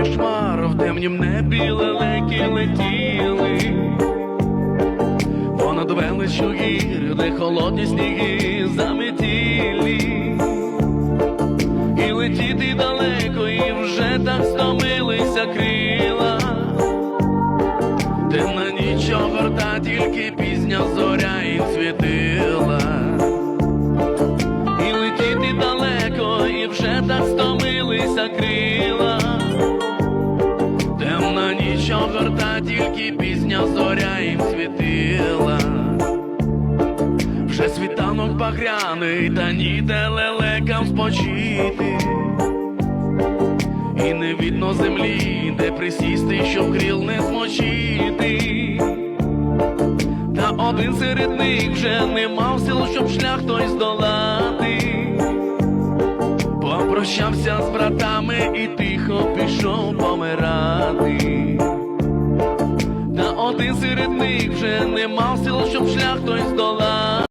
поміж хмар в темнім небі лелеки летіли. Понад величу гір, де холодні сніги заметілі. І летіти далеко, і вже так стомилися крила. Темна ніч огорта, тільки пізня зоря їм світила. Ніч тільки пізня зоря їм світила. Вже світанок багряний, та ніде лелекам спочити. І не видно землі, де присісти, щоб крил не змочити. Та один серед них вже не мав сил, щоб шлях той здолати. Попрощався з братами і тихо пішов помирати. Один серед них вже не мав сил, щоб шлях той здолати.